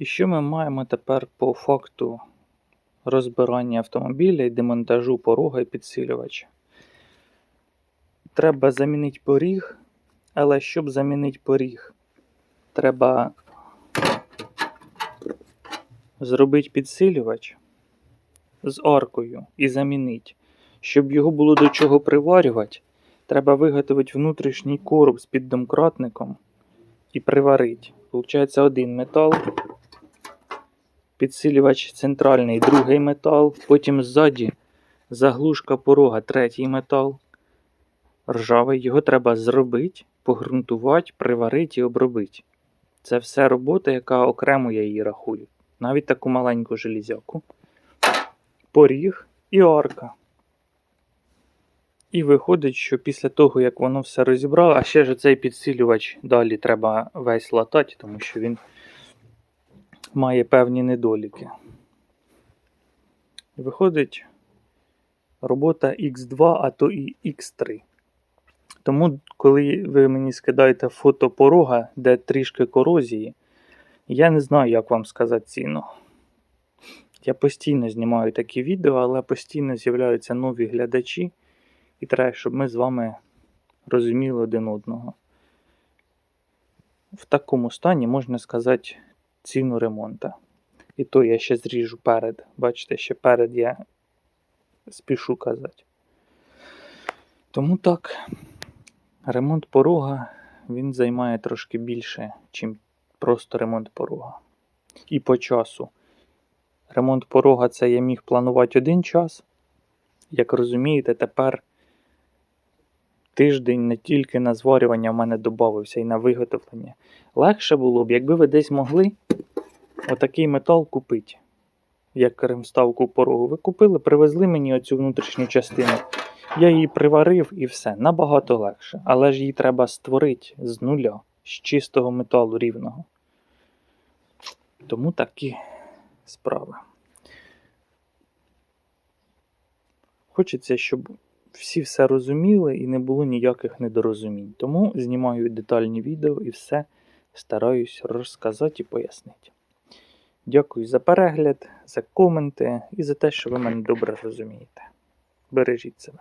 І що ми маємо тепер по факту розбирання автомобіля і демонтажу порога і підсилювача? Треба замінити поріг, але щоб замінити поріг, треба зробити підсилювач з аркою і замінити. Щоб його було до чого приварювати, треба виготовити внутрішній короб з піддомкратником і приварити. Получається один метал, підсилювач центральний, другий метал, потім ззаді заглушка порога, третій метал. Ржавий, його треба зробити, погрунтувати, приварити і обробити. Це все робота, яка окремо я її рахую. Навіть таку маленьку железяку. Поріг і арка. І виходить, що після того, як воно все розібрало, а ще ж цей підсилювач далі треба весь латати, тому що він має певні недоліки. Виходить робота X2, а то і X3. Тому, коли ви мені скидаєте фото порога, де трішки корозії, я не знаю, як вам сказати ціну. Я постійно знімаю такі відео, але постійно з'являються нові глядачі, і треба, щоб ми з вами розуміли один одного. В такому стані можна сказати ціну ремонту. І то я ще зріжу перед. Бачите, ще перед я спішу казати. Тому так, ремонт порога він займає трошки більше, ніж просто ремонт порога. І по часу. Ремонт порога це я міг планувати один час. Як розумієте, тепер тиждень не тільки на зварювання в мене додався і на виготовлення. Легше було б, якби ви десь могли отакий метал купити, як кремставку порогу. Ви купили, привезли мені оцю внутрішню частину. Я її приварив і все. Набагато легше. Але ж її треба створити з нуля, з чистого металу рівного. Тому такі справи. Хочеться, щоб всі все розуміли і не було ніяких недорозумінь. Тому знімаю детальні відео і все стараюсь розказати і пояснити. Дякую за перегляд, за коменти і за те, що ви мене добре розумієте. Бережіть себе.